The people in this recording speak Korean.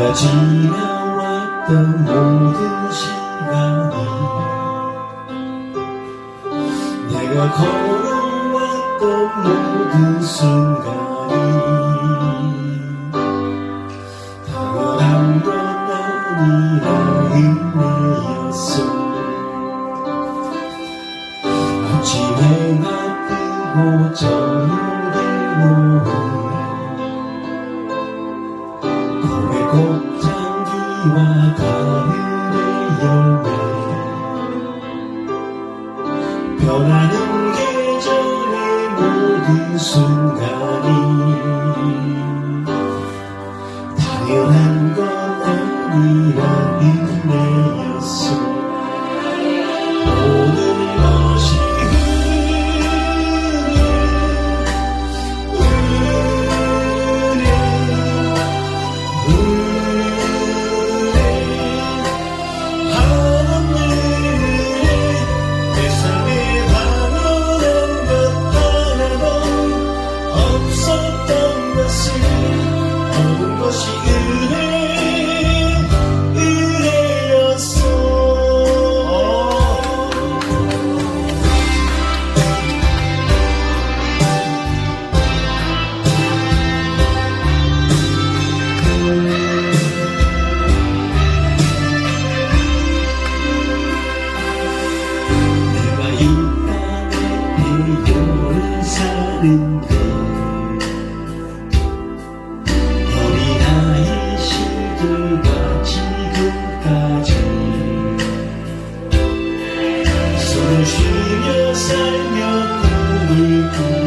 내가 지나왔던 모든 시간이 내가 걸어왔던 모든 순간이 당연한 건 아니라 은혜였어. 아침에 나 뜨고 저 꽃향기와 가을의 열매. 변하는 계절의 모든 순간이 당연한 건 아니라 은혜 모든 것이 은혜 은혜였어. 내가 이 땅에 태어나 사는데 지금까지 쉬며 살며 꿈을 꾸